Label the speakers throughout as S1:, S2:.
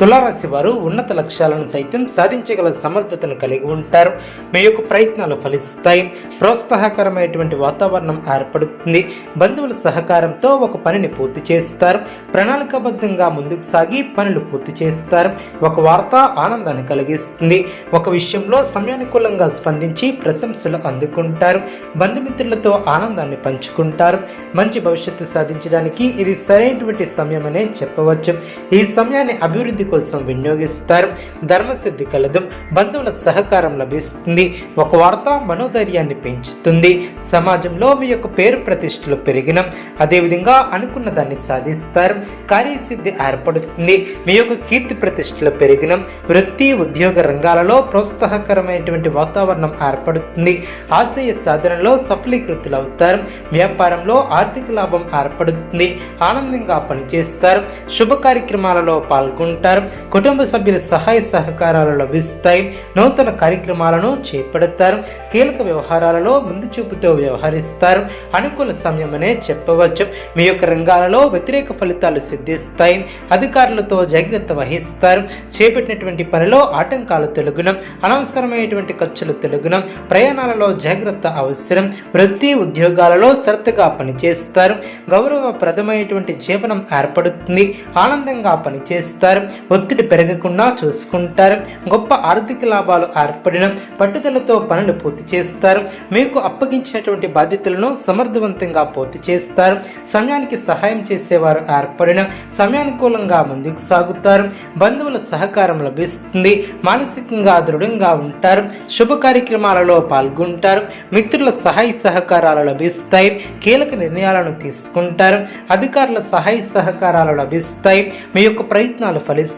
S1: తులారాశి వారు ఉన్నత లక్ష్యాలను సైతం సాధించగల సమర్థతను కలిగి ఉంటారు. మీ యొక్క ప్రయత్నాలు ఫలిస్తాయి. ప్రోత్సాహకరమైనటువంటి వాతావరణం ఏర్పడుతుంది. బంధువుల సహకారంతో ఒక పనిని పూర్తి చేస్తారు. ప్రణాళికాబద్ధంగా ముందుకు సాగి పనులు పూర్తి చేస్తారు. ఒక వార్త ఆనందాన్ని కలిగిస్తుంది. ఒక విషయంలో సమయానుకూలంగా స్పందించి ప్రశంసలు అందుకుంటారు. బంధుమిత్రులతో ఆనందాన్ని పంచుకుంటారు. మంచి భవిష్యత్తు సాధించడానికి ఇది సరైనటువంటి సమయమనే చెప్పవచ్చు. ఈ సమయాన్ని అభివృద్ధి కోసం వినియోగిస్తారు. ధర్మసిద్ధి కలదు. బంధువుల సహకారం లభిస్తుంది. ఒక వార్త మనోధైర్యాన్ని పెంచుతుంది. సమాజంలో మీ యొక్క పేరు ప్రతిష్టలు పెరిగిన. అదేవిధంగా అనుకున్న దాన్ని సాధిస్తారు. కార్యసిద్ధి ఏర్పడుతుంది. మీ యొక్క కీర్తి ప్రతిష్టలు పెరిగిన. వృత్తి ఉద్యోగ రంగాలలో ప్రోత్సాహకరమైనటువంటి వాతావరణం ఏర్పడుతుంది. ఆశయ సాధనలో సఫలీకృతులు అవుతారు వ్యాపారంలో ఆర్థిక లాభం ఏర్పడుతుంది. ఆనందంగా పనిచేస్తారు. శుభ కార్యక్రమాలలో పాల్గొంటారు. కుటుంబ సభ్యుల సహాయ సహకారాలు లభిస్తాయి నూతన కార్యక్రమాలను చేపడతారు. కీలక వ్యవహారాలలో ముందు చూపుతో వ్యవహరిస్తారు. అనుకూల సమయమనే చెప్పవచ్చు. మీ యొక్క రంగాలలో వ్యతిరేక ఫలితాలు సిద్ధిస్తాయి. అధికారులతో జాగ్రత్త వహిస్తారు. చేపట్టినటువంటి పనిలో ఆటంకాలు తొలగునం. అనవసరమైనటువంటి ఖర్చులు తొలగునం. ప్రయాణాలలో జాగ్రత్త అవసరం. వృత్తి ఉద్యోగాలలో శ్రద్ధగా పనిచేస్తారు. గౌరవప్రదమైనటువంటి జీవనం ఏర్పడుతుంది. ఆనందంగా పనిచేస్తారు. ఒత్తిడి పెరగకుండా చూసుకుంటారు. గొప్ప ఆర్థిక లాభాలు ఏర్పడిన పట్టుదలతో పనులు పూర్తి చేస్తారు. మీకు అప్పగించేటువంటి బాధ్యతలను సమర్థవంతంగా పూర్తి చేస్తారు. సమయానికి సహాయం చేసేవారు ఏర్పడిన సమయానుకూలంగా ముందుకు సాగుతారు. బంధువుల సహకారం లభిస్తుంది. మానసికంగా దృఢంగా ఉంటారు. శుభ కార్యక్రమాలలో పాల్గొంటారు. మిత్రుల సహాయ సహకారాలు లభిస్తాయి. కీలక నిర్ణయాలను తీసుకుంటారు. అధికారుల సహాయ సహకారాలు లభిస్తాయి. మీ యొక్క ప్రయత్నాలు ఫలిస్తాయి.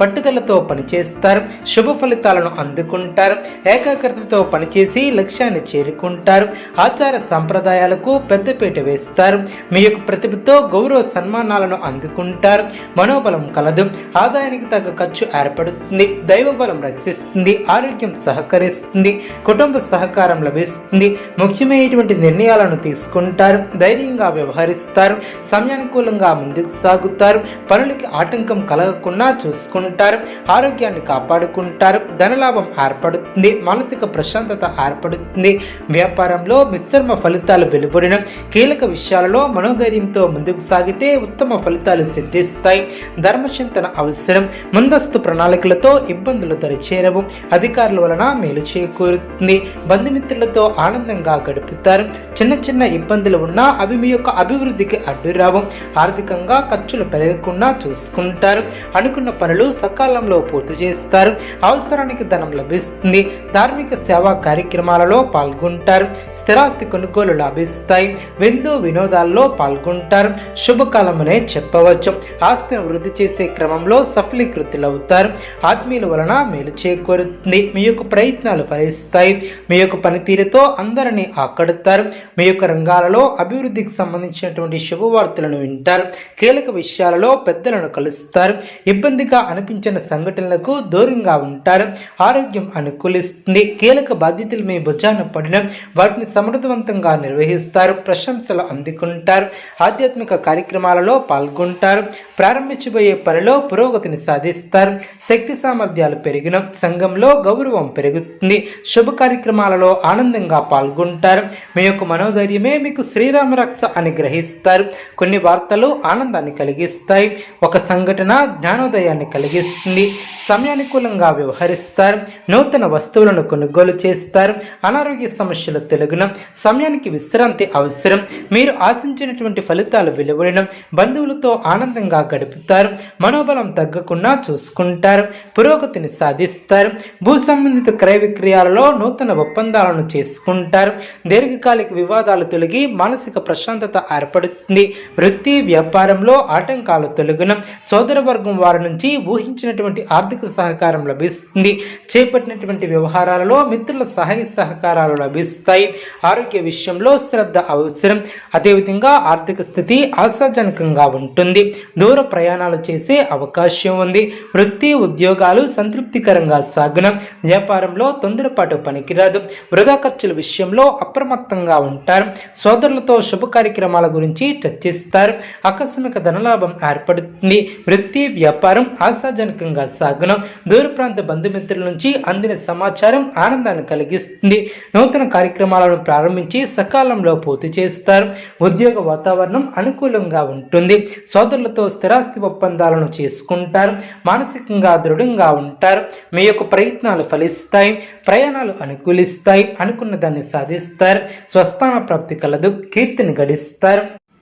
S1: పట్టుదలతో పనిచేస్తారు. శుభ ఫలితాలను అందుకుంటారు. ఏకాగ్రతతో పనిచేసి లక్ష్యాన్ని చేరుకుంటారు. ఆచార సంప్రదాయాలకు పెద్దపీట వేస్తారు. మీ యొక్క ప్రతిభతో గౌరవ సన్మానాలను అందుకుంటారు. మనోబలం కలదు. ఆదాయానికి తగ్గ ఖర్చు ఏర్పడుతుంది. దైవబలం రక్షిస్తుంది. ఆరోగ్యం సహకరిస్తుంది. కుటుంబ సహకారం లభిస్తుంది. ముఖ్యమైనటువంటి నిర్ణయాలను తీసుకుంటారు. ధైర్యంగా వ్యవహరిస్తారు. సమయానుకూలంగా ముందుకు సాగుతారు. పనులకి ఆటంకం కలగకుండా చూసుకుంటారు ఆరోగ్యాన్ని కాపాడుకుంటారు ధనలాభం ఏర్పడుతుంది మానసిక ప్రశాంతత ఏర్పడుతుంది. వ్యాపారంలో మిశ్రమ ఫలితాలు వెలువడిన కీలక విషయాలలో మనోధైర్యంతో ముందుకు సాగితే ఉత్తమ ఫలితాలు సిద్ధిస్తాయి. ధర్మచింతన అవసరం ముందస్తు ప్రణాళికలతో ఇబ్బందులు దరిచేరవు అధికారుల వలన మేలు చేకూరుతుంది. బంధుమిత్రులతో ఆనందంగా గడుపుతారు చిన్న చిన్న ఇబ్బందులు ఉన్నా అవి మీ యొక్క అభివృద్ధికి అడ్డురావు. ఆర్థికంగా ఖర్చులు పెరగకుండా చూసుకుంటారు అనుకున్న పనులు సకాలంలో పూర్తి చేస్తారు. అవసరానికి ధనం లభిస్తుంది. ధార్మిక సేవా కార్యక్రమాలలో పాల్గొంటారు. స్థిరాస్తి కొనుగోలు లభిస్తాయి. విందు వినోదాల్లో పాల్గొంటారు. శుభకాలమనే చెప్పవచ్చు. ఆస్తిని వృద్ధి చేసే క్రమంలో సఫలీకృతులవుతారు. ఆత్మీయుల వలన మేలు చేకూరుతుంది. మీ యొక్క ప్రయత్నాలు ఫలిస్తాయి. మీ యొక్క పనితీరుతో అందరినీ ఆకడతారు. మీ యొక్క రంగాలలో అభివృద్ధికి సంబంధించినటువంటి శుభవార్తలను వింటారు. కీలక విషయాలలో పెద్దలను కలుస్తారు. ఇబ్బందిగా అనిపించిన సంఘటనలకు దూరంగా ఉంటారు. ఆరోగ్యం అనుకూలిస్తుంది. కీలక బాధ్యతలు మీ భుజాన పడిన వాటిని సమర్థవంతంగా నిర్వహిస్తారు. ప్రశంసలు అందుకుంటారు. ఆధ్యాత్మిక కార్యక్రమాలలో పాల్గొంటారు. ప్రారంభించబోయే పనిలో పురోగతిని సాధిస్తారు. శక్తి సామర్థ్యాలు పెరిగిన సంఘంలో గౌరవం పెరుగుతుంది. శుభ కార్యక్రమాలలో ఆనందంగా పాల్గొంటారు. మీ యొక్క మనోధైర్యమే మీకు శ్రీరామ రక్ష అని గ్రహిస్తారు. కొన్ని వార్తలు ఆనందాన్ని కలిగిస్తాయి. ఒక సంఘటన జ్ఞానోదయం జ్ఞానోదయాన్ని కలిగిస్తుంది. సమయానుకూలంగా వ్యవహరిస్తారు. నూతన వస్తువులను కొనుగోలు చేస్తారు. అనారోగ్య సమస్యలు తెలుగున సమయానికి విశ్రాంతి అవసరం. మీరు ఆశించినటువంటి ఫలితాలు వెలువడడం బంధువులతో ఆనందంగా గడుపుతారు. మనోబలం తగ్గకుండా చూసుకుంటారు. పురోగతిని సాధిస్తారు. భూ సంబంధిత క్రయ విక్రయాలలో నూతన ఒప్పందాలను చేసుకుంటారు. దీర్ఘకాలిక వివాదాలు తొలగి మానసిక ప్రశాంతత ఏర్పడుతుంది. వృత్తి వ్యాపారంలో ఆటంకాలు తొలగిన. సోదర వర్గం వారి నుంచి ఊహించినటువంటి ఆర్థిక సహకారం లభిస్తుంది. చేపట్టినటువంటి వ్యవహారాలలో మిత్రుల సహాయ సహకారాలు లభిస్తాయి. ఆరోగ్య విషయంలో శ్రద్ధ అవసరం. అదేవిధంగా ఆర్థిక స్థితి ఆశాజనకంగా ఉంటుంది. దూర ప్రయాణాలు చేసే అవకాశం ఉంది. వృత్తి ఉద్యోగాలు సంతృప్తికరంగా సాగనం వ్యాపారంలో తొందరపాటు పనికిరాదు. వృధా ఖర్చుల విషయంలో అప్రమత్తంగా ఉంటారు. సోదరులతో శుభ కార్యక్రమాల గురించి చర్చిస్తారు. ఆకస్మిక ధనలాభం ఏర్పడుతుంది. వృత్తి వ్యాపారం ఆశాజనకంగా సాగున దూర ప్రాంత బంధుమిత్రుల నుంచి అందిన సమాచారం ఆనందాన్ని కలిగిస్తుంది. నూతన కార్యక్రమాలను ప్రారంభించి సకాలంలో పూర్తి చేస్తారు. ఉద్యోగ వాతావరణం అనుకూలంగా ఉంటుంది. సోదరులతో స్థిరాస్తి ఒప్పందాలను చేసుకుంటారు. మానసికంగా దృఢంగా ఉంటారు. మీ యొక్క ప్రయత్నాలు ఫలిస్తాయి. ప్రయాణాలు అనుకూలిస్తాయి. అనుకున్న దాన్ని సాధిస్తారు. స్వస్థాన ప్రాప్తి కలదు. కీర్తిని గడిస్తారు.